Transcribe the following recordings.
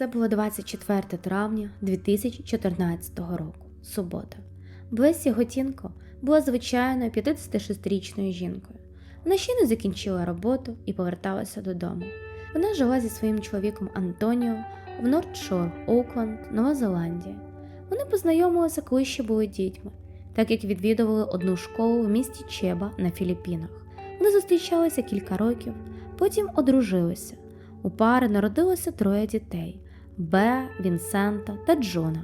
Це було 24 травня 2014 року, субота. Блесі Готінко була звичайною 56-річною жінкою. Вона ще не закінчила роботу і поверталася додому. Вона жила зі своїм чоловіком Антоніо в Нордшор, Оукленд, Нова Зеландія. Вони познайомилися, коли ще були дітьми, так як відвідували одну школу в місті Чеба на Філіппінах. Вони зустрічалися кілька років, потім одружилися. У пари народилося троє дітей Бе, Вінсента та Джона.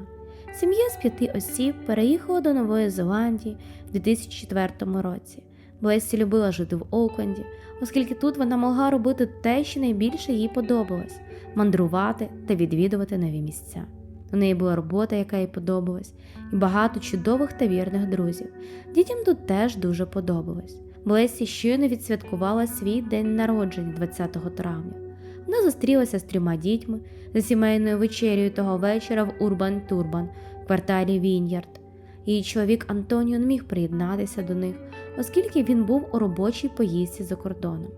Сім'я з п'яти осіб переїхала до Нової Зеландії в 2004 році. Блесі любила жити в Окленді, оскільки тут вона могла робити те, що найбільше їй подобалось мандрувати та відвідувати нові місця. У неї була робота, яка їй подобалась, і багато чудових та вірних друзів. Дітям тут теж дуже подобалось. Блесі щойно відсвяткувала свій день народження 20 травня. Вона зустрілася з трьома дітьми за сімейною вечерею того вечора в Урбан Турбан в кварталі Віньярд. Її чоловік Антоніо не міг приєднатися до них, оскільки він був у робочій поїздці за кордоном.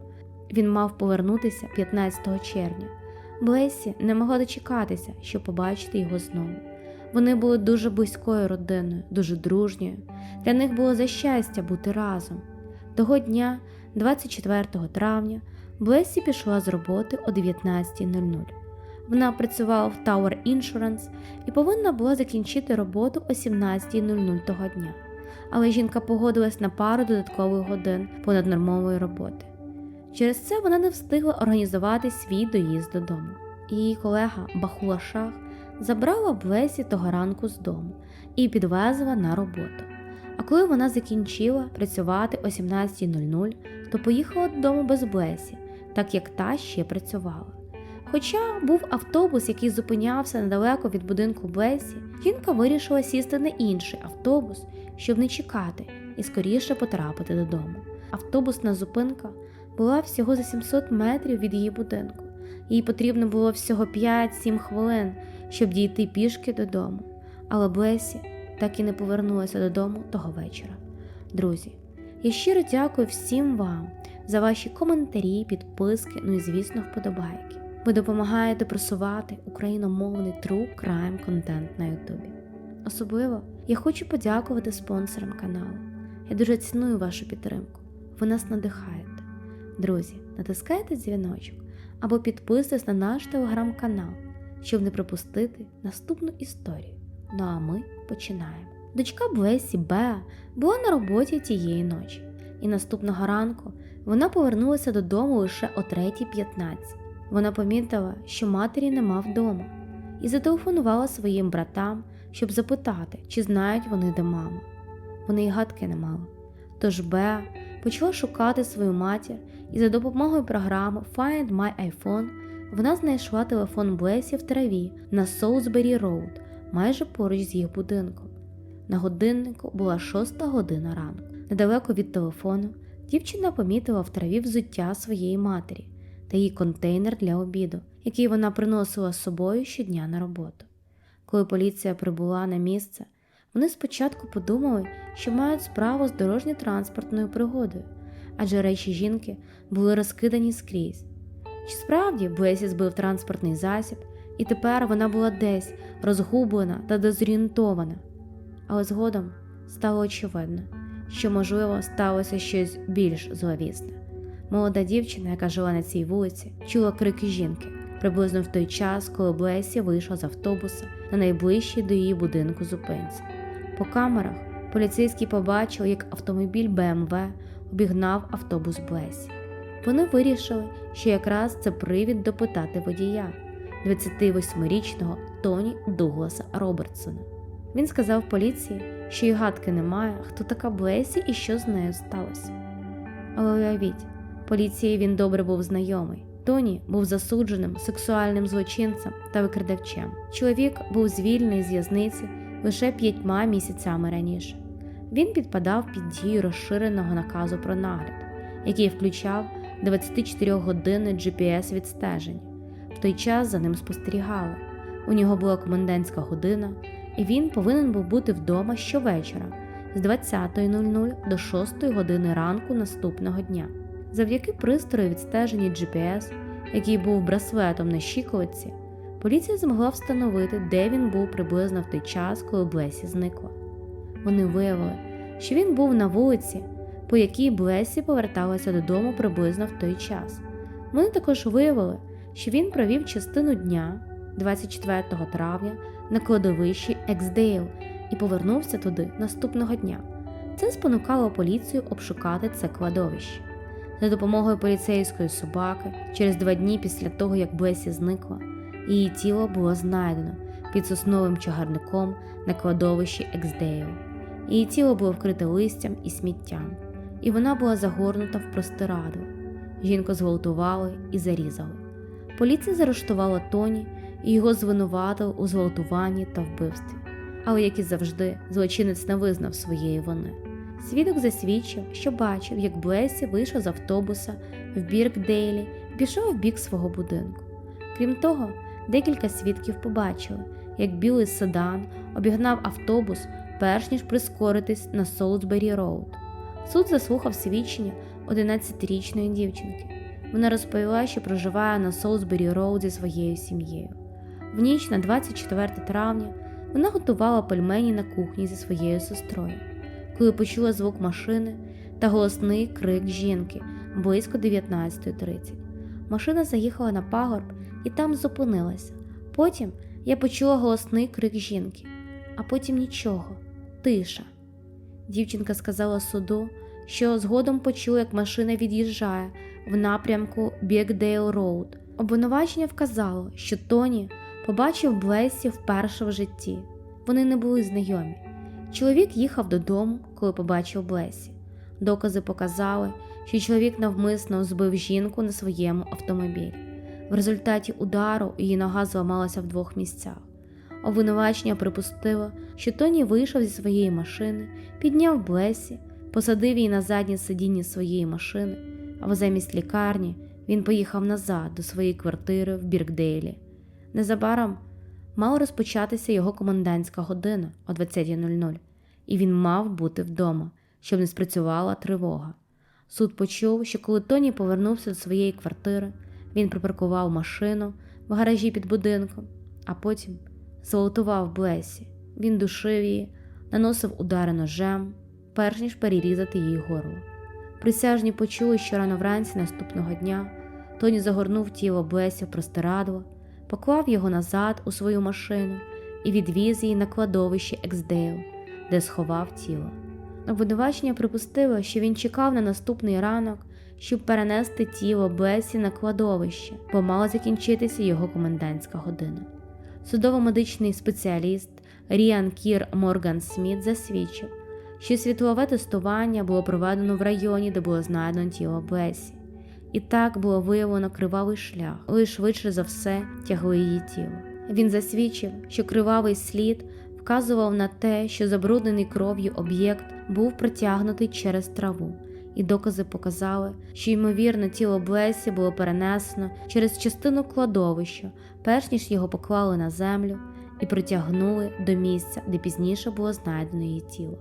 Він мав повернутися 15 червня. Блесі не могла дочекатися, щоб побачити його знову. Вони були дуже близькою родиною, дуже дружньою. Для них було за щастя бути разом. Того дня, 24 травня, Блесі пішла з роботи о 19.00. Вона працювала в Tower Insurance і повинна була закінчити роботу о 17.00 того дня. Але жінка погодилась на пару додаткових годин понаднормової роботи. Через це вона не встигла організувати свій доїзд додому. Її колега Бахула Шах забрала Блесі того ранку з дому і підвезла на роботу. А коли вона закінчила працювати о 17.00, то поїхала додому без Блесі, так як та ще працювала. Хоча був автобус, який зупинявся недалеко від будинку Блесі, жінка вирішила сісти на інший автобус, щоб не чекати і скоріше потрапити додому. Автобусна зупинка була всього за 700 метрів від її будинку. Їй потрібно було всього 5-7 хвилин, щоб дійти пішки додому. Але Блесі так і не повернулася додому того вечора. Друзі, я щиро дякую всім вам за ваші коментарі, підписки, ну і, звісно, вподобайки. Ви допомагаєте просувати україномовний true crime контент на Ютубі. Особливо я хочу подякувати спонсорам каналу. Я дуже ціную вашу підтримку. Ви нас надихаєте. Друзі, натискайте дзвіночок або підписуйтесь на наш телеграм-канал, щоб не пропустити наступну історію. Ну а ми починаємо. Дочка Блесі Беа була на роботі тієї ночі, і наступного ранку вона повернулася додому лише о 3.15. Вона помітила, що матері нема вдома, і зателефонувала своїм братам, щоб запитати, чи знають вони, де мама. Вони й гадки не мали. Тож Беа почала шукати свою матір, і за допомогою програми Find My iPhone вона знайшла телефон Блесі в траві на Соусбері Роуд, майже поруч з їх будинком. На годиннику була шоста година ранку. Недалеко від телефону дівчина помітила в траві взуття своєї матері та її контейнер для обіду, який вона приносила з собою щодня на роботу. Коли поліція прибула на місце, вони спочатку подумали, що мають справу з дорожньо-транспортною пригодою, адже речі жінки були розкидані скрізь. Чи справді Блесі збив транспортний засіб, і тепер вона була десь розгублена та дезорієнтована. Але згодом стало очевидно, що, можливо, сталося щось більш зловісне. Молода дівчина, яка жила на цій вулиці, чула крики жінки приблизно в той час, коли Блесі вийшла з автобуса на найближчій до її будинку зупинці. По камерах поліцейські побачили, як автомобіль БМВ обігнав автобус Блесі. Вони вирішили, що якраз це привід допитати водія 28-річного Тоні Дугласа Робертсона. Він сказав поліції, що й гадки немає, хто така Блесі і що з нею сталося. Але уявіть, поліції він добре був знайомий. Тоні був засудженим сексуальним злочинцем та викрадавчем. Чоловік був звільнений з в'язниці лише п'ятьма місяцями раніше. Він підпадав під дію розширеного наказу про нагляд, який включав 24-годинне GPS відстеження. В той час за ним спостерігали. У нього була комендантська година, і він повинен був бути вдома щовечора з 20.00 до 6 години ранку наступного дня. Завдяки пристрою відстеження GPS, який був браслетом на щиколиці, Поліція змогла встановити, де він був приблизно в той час, коли Блесі зникла. Вони виявили, що він був на вулиці, по якій Блесі поверталася додому приблизно в той час. Вони також виявили, що він провів частину дня 24 травня на кладовищі Ексдейл і повернувся туди наступного дня. Це спонукало поліцію обшукати це кладовище. За допомогою поліцейської собаки, через два дні після того, як Блесі зникла, її тіло було знайдено під сосновим чагарником на кладовищі Ексдейл. Її тіло було вкрите листям і сміттям, і вона була загорнута в простирадло. Жінку зґвалтували і зарізали. Поліція заарештувала Тоні і його звинуватили у зґвалтуванні та вбивстві. Але, як і завжди, злочинець не визнав своєї вини. Свідок засвідчив, що бачив, як Блесі вийшов з автобуса в Біркдейлі і пішов в бік свого будинку. Крім того, декілька свідків побачили, як білий седан обігнав автобус, перш ніж прискоритись на Солсбері Роуд. Суд заслухав свідчення 11-річної дівчинки. Вона розповіла, що проживає на Солсбері Роуд зі своєю сім'єю. В ніч на 24 травня вона готувала пельмені на кухні зі своєю сестрою, коли почула звук машини та голосний крик жінки близько 19.30. Машина заїхала на пагорб і там зупинилася. Потім я почула голосний крик жінки, а потім нічого, тиша. Дівчинка сказала суду, що згодом почула, як машина від'їжджає в напрямку Бікдейл Роуд. Обвинувачення вказало, що Тоні побачив Блесі вперше в житті. Вони не були знайомі. Чоловік їхав додому, коли побачив Блесі. Докази показали, що чоловік навмисно збив жінку на своєму автомобілі. В результаті удару її нога зламалася в двох місцях. Обвинувачення припустило, що Тоні вийшов зі своєї машини, підняв Блесі, посадив її на заднє сидіння своєї машини, а замість лікарні він поїхав назад до своєї квартири в Біркдейлі. Незабаром мала розпочатися його комендантська година о 20.00, і він мав бути вдома, щоб не спрацювала тривога. Суд почув, що коли Тоні повернувся до своєї квартири, він припаркував машину в гаражі під будинком, а потім зґвалтував Блесі. Він душив її, наносив удари ножем, перш ніж перерізати її горло. Присяжні почули, що рано вранці наступного дня Тоні загорнув тіло Блесі в простирадло, поклав його назад у свою машину і відвіз її на кладовище Ексдейл, де сховав тіло. Обвинувачення припустило, що він чекав на наступний ранок, щоб перенести тіло Блесі на кладовище, бо мала закінчитися його комендантська година. Судово-медичний спеціаліст Ріан Кір Морган Сміт засвідчив, що світлове тестування було проведено в районі, де було знайдено тіло Блесі. І так було виявлено кривавий шлях, але швидше за все тягли її тіло. Він засвідчив, що кривавий слід вказував на те, що забруднений кров'ю об'єкт був притягнутий через траву, і докази показали, що ймовірно тіло Блесі було перенесено через частину кладовища, перш ніж його поклали на землю і притягнули до місця, де пізніше було знайдено її тіло.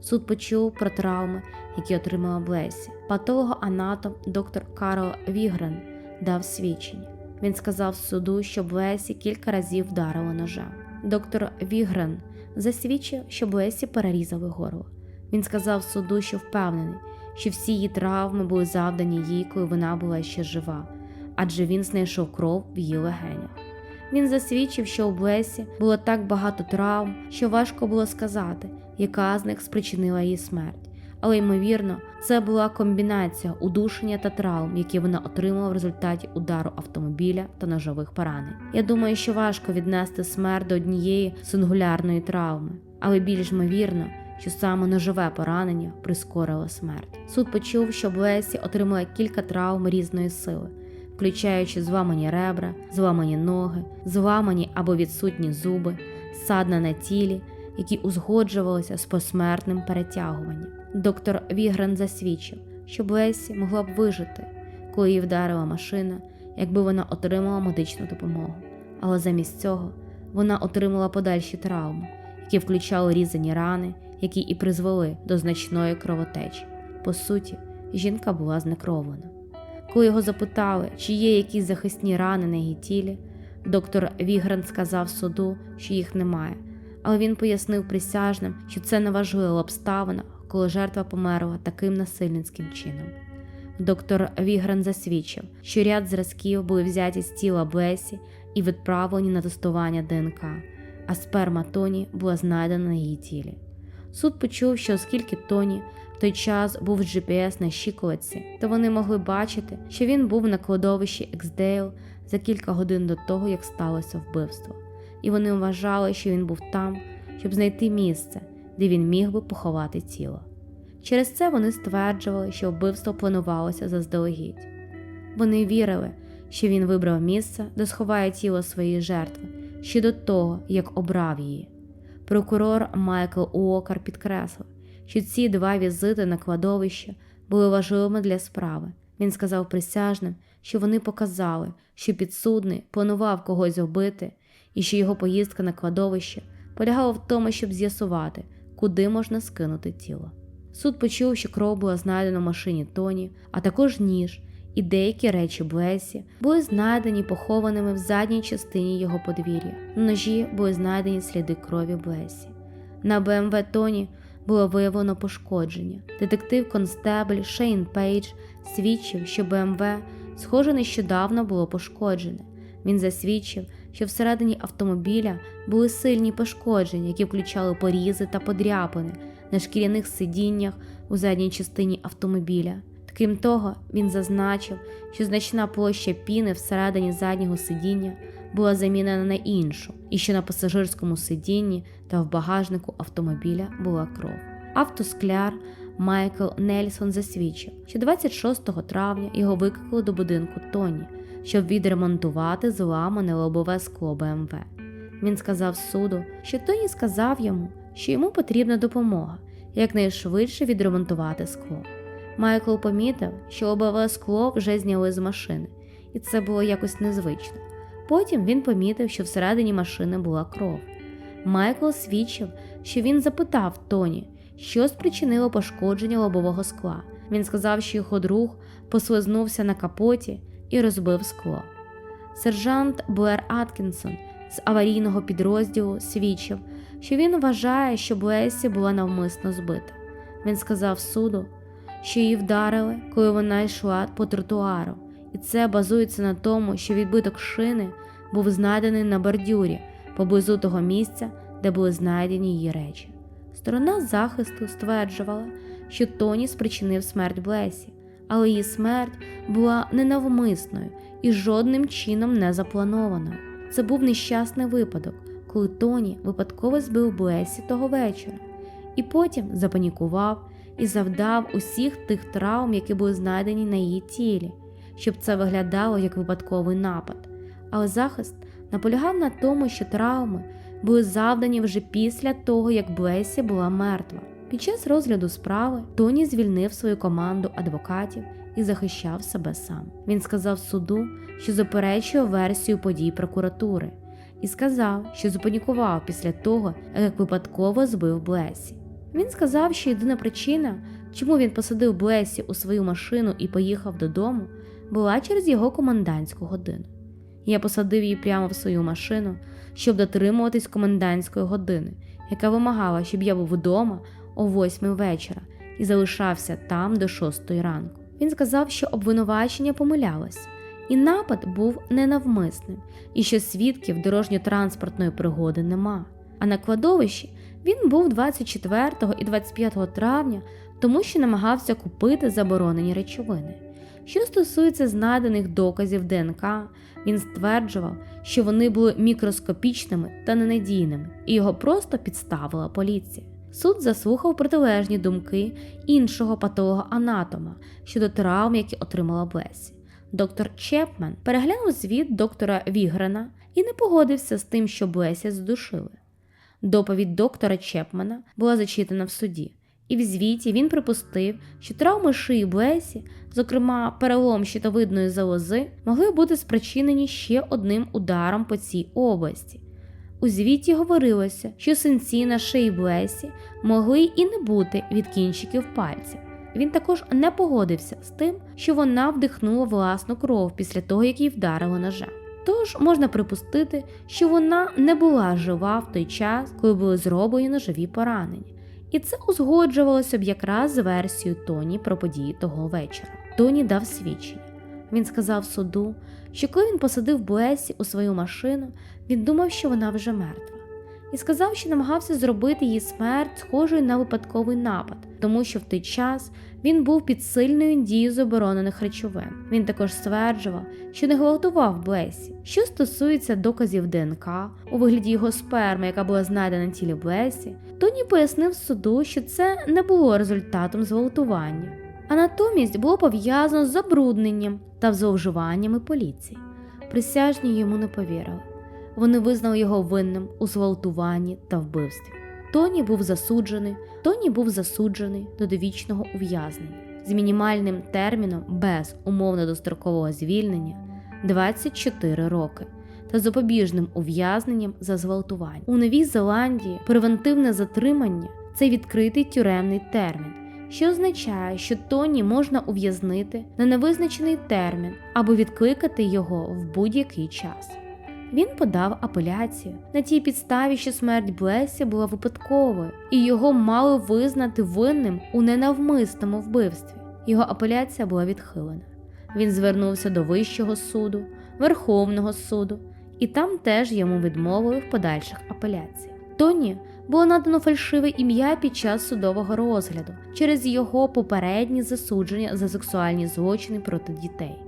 Суд почув про травми, які отримала Блесі. Патологоанатом доктор Карл Вігрен дав свідчення. Він сказав суду, що Блесі кілька разів вдарило ножем. Доктор Вігрен засвідчив, що Блесі перерізали горло. Він сказав суду, що впевнений, що всі її травми були завдані їй, коли вона була ще жива, адже він знайшов кров в її легенях. Він засвідчив, що у Блесі було так багато травм, що важко було сказати, яка з них спричинила її смерть. Але ймовірно, це була комбінація удушення та травм, які вона отримала в результаті удару автомобіля та ножових поранень. Я думаю, що важко віднести смерть до однієї сингулярної травми, але більш ймовірно, що саме ножове поранення прискорило смерть. Суд почув, що Блесі отримала кілька травм різної сили, включаючи зламані ребра, зламані ноги, зламані або відсутні зуби, садна на тілі, які узгоджувалися з посмертним перетягуванням. Доктор Вігрен засвідчив, що Блесі могла б вижити, коли її вдарила машина, якби вона отримала медичну допомогу. Але замість цього вона отримала подальші травми, які включали різані рани, які і призвели до значної кровотечі. По суті, жінка була знекровлена. Коли його запитали, чи є якісь захисні рани на її тілі, Доктор Вігрен сказав суду, що їх немає, але він пояснив присяжним, що це неважлива обставина, коли жертва померла таким насильницьким чином. Доктор Вігрен засвідчив, що ряд зразків були взяті з тіла Блесі і відправлені на тестування ДНК, а сперма Тоні була знайдена на її тілі. Суд почув, що оскільки Тоні в той час був GPS на щиколотці, то вони могли бачити, що він був на кладовищі Ексдейл за кілька годин до того, як сталося вбивство, і вони вважали, що він був там, щоб знайти місце, де він міг би поховати тіло. Через це вони стверджували, що вбивство планувалося заздалегідь. Вони вірили, що він вибрав місце, де сховає тіло своєї жертви ще до того, як обрав її. Прокурор Майкл Уокер підкреслив, що ці два візити на кладовище були важливими для справи. Він сказав присяжним, що вони показали, що підсудний планував когось вбити, і що його поїздка на кладовище полягала в тому, щоб з'ясувати, куди можна скинути тіло. Суд почув, що кров була знайдена в машині Тоні, а також ніж і деякі речі Блесі були знайдені похованими в задній частині його подвір'я. Ножі були знайдені сліди крові Блесі. На БМВ Тоні було виявлено пошкодження. Детектив констебль Шейн Пейдж свідчив, що БМВ, схоже, нещодавно було пошкоджене. Він засвідчив, що всередині автомобіля були сильні пошкодження, які включали порізи та подряпини на шкіряних сидіннях у задній частині автомобіля. Крім того, він зазначив, що значна площа піни всередині заднього сидіння була замінена на іншу, і що на пасажирському сидінні та в багажнику автомобіля була кров. Автоскляр Майкл Нельсон засвідчив, що 26 травня його викликали до будинку Тоні, щоб відремонтувати зламане лобове скло БМВ. Він сказав суду, що Тоні сказав йому, що йому потрібна допомога якнайшвидше відремонтувати скло. Майкл помітив, що лобове скло вже зняли з машини, і це було якось незвично. Потім він помітив, що всередині машини була кров. Майкл свідчив, що він запитав Тоні, що спричинило пошкодження лобового скла. Він сказав, що його друг послизнувся на капоті і розбив скло. Сержант Блер Аткінсон з аварійного підрозділу свідчив, що він вважає, що Блесі була навмисно збита. Він сказав суду, що її вдарили, коли вона йшла по тротуару, і це базується на тому, що відбиток шини був знайдений на бордюрі поблизу того місця, де були знайдені її речі. Сторона захисту стверджувала, що Тоні спричинив смерть Блесі, але її смерть була ненавмисною і жодним чином не запланованою. Це був нещасний випадок, коли Тоні випадково збив Блесі того вечора, і потім запанікував і завдав усіх тих травм, які були знайдені на її тілі, щоб це виглядало як випадковий напад. Але захист наполягав на тому, що травми були завдані вже після того, як Блесі була мертва. Під час розгляду справи Тоні звільнив свою команду адвокатів і захищав себе сам. Він сказав суду, що заперечує версію подій прокуратури, і сказав, що запанікував після того, як випадково збив Блесі. Він сказав, що єдина причина, чому він посадив Блесі у свою машину і поїхав додому, була через його комендантську годину. Я посадив її прямо в свою машину, щоб дотримуватись комендантської години, яка вимагала, щоб я був вдома о 8 вечора і залишався там до 6 ранку. Він сказав, що обвинувачення помилялося, і напад був ненавмисним, і що свідків дорожньо-транспортної пригоди нема. А на кладовищі він був 24 і 25 травня, тому що намагався купити заборонені речовини. Що стосується знайдених доказів ДНК, він стверджував, що вони були мікроскопічними та ненадійними, і його просто підставила поліція. Суд заслухав протилежні думки іншого патолога-анатома щодо травм, які отримала Блесі. Доктор Чепмен переглянув звіт доктора Вігрена і не погодився з тим, що Блесі здушили. Доповідь доктора Чепмена була зачитана в суді, і в звіті він припустив, що травми шиї Блесі, зокрема перелом щитовидної залози, могли бути спричинені ще одним ударом по цій області. У звіті говорилося, що синці на шиї Блесі могли і не бути від кінчиків пальців. Він також не погодився з тим, що вона вдихнула власну кров після того, як її вдарило ножем. Тож можна припустити, що вона не була жива в той час, коли були зроблені ножові поранення. І це узгоджувалося б якраз з версією Тоні про події того вечора. Тоні дав свідчення. Він сказав суду, що коли він посадив Блесі у свою машину, він думав, що вона вже мертва, і сказав, що намагався зробити її смерть схожою на випадковий напад, тому що в той час він був під сильною дією заборонених речовин. Він також стверджував, що не гвалтував Блесі. Що стосується доказів ДНК у вигляді його сперми, яка була знайдена на тілі Блесі, Тоні пояснив суду, що це не було результатом зґвалтування, а натомість було пов'язано з забрудненням та зловживаннями поліції. Присяжні йому не повірили. Вони визнали його винним у зґвалтуванні та вбивстві. Тоні був засуджений. Тоні був засуджений до довічного ув'язнення з мінімальним терміном без умовно дострокового звільнення 24 роки та запобіжним ув'язненням за зґвалтування. У Новій Зеландії превентивне затримання це відкритий тюремний термін, що означає, що Тоні можна ув'язнити на невизначений термін або відкликати його в будь-який час. Він подав апеляцію на тій підставі, що смерть Блесі була випадковою, і його мали визнати винним у ненавмисному вбивстві. Його апеляція була відхилена. Він звернувся до Вищого суду, Верховного суду, і там теж йому відмовили в подальших апеляціях. Тоні було надано фальшиве ім'я під час судового розгляду через його попередні засудження за сексуальні злочини проти дітей.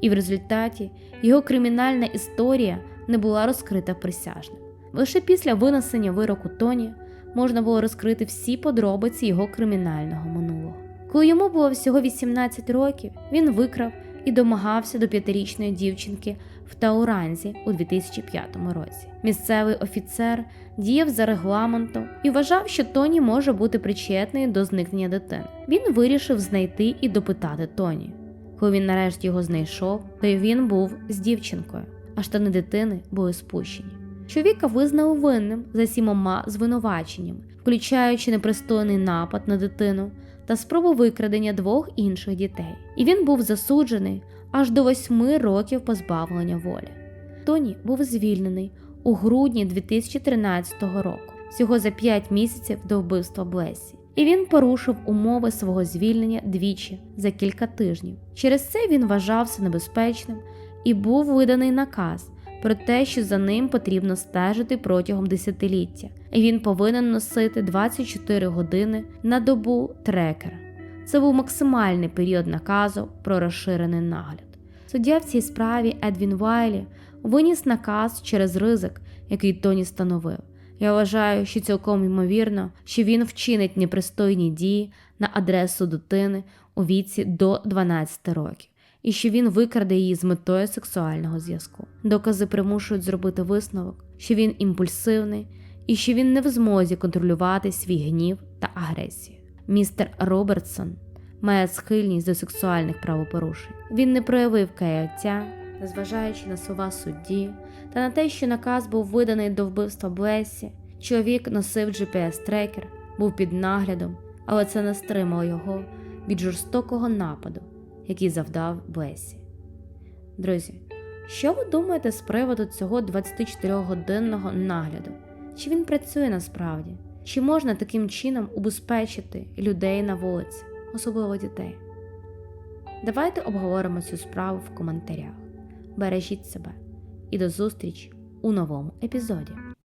І в результаті його кримінальна історія не була розкрита присяжним. Лише після винесення вироку Тоні можна було розкрити всі подробиці його кримінального минулого. Коли йому було всього 18 років, він викрав і домагався до п'ятирічної дівчинки в Тауранзі у 2005 році. Місцевий офіцер діяв за регламентом і вважав, що Тоні може бути причетний до зникнення дитини. Він вирішив знайти і допитати Тоні. Коли він нарешті його знайшов, то й він був з дівчинкою, а штани дитини були спущені. Чоловіка визнали винним за сімома звинуваченнями, включаючи непристойний напад на дитину та спробу викрадення двох інших дітей. І він був засуджений аж до восьми років позбавлення волі. Тоні був звільнений у грудні 2013 року, всього за 5 місяців до вбивства Блесі. І він порушив умови свого звільнення двічі за кілька тижнів. Через це він вважався небезпечним і був виданий наказ про те, що за ним потрібно стежити протягом десятиліття, і він повинен носити 24 години на добу трекера. Це був максимальний період наказу про розширений нагляд. Суддя в цій справі Едвін Вайлі виніс наказ через ризик, який Тоні становив. Я вважаю, що цілком ймовірно, що він вчинить непристойні дії на адресу дитини у віці до 12 років, і що він викраде її з метою сексуального зв'язку. Докази примушують зробити висновок, що він імпульсивний і що він не в змозі контролювати свій гнів та агресію. Містер Робертсон має схильність до сексуальних правопорушень. Він не проявив каяття, незважаючи на слова судді та на те, що наказ був виданий до вбивства Блесі. Чоловік носив GPS-трекер, був під наглядом, але це не стримало його від жорстокого нападу, який завдав Блесі. Друзі, що ви думаєте з приводу цього 24-годинного нагляду? Чи він працює насправді? Чи можна таким чином убезпечити людей на вулиці, особливо дітей? Давайте обговоримо цю справу в коментарях. Бережіть себе і до зустрічі у новому епізоді.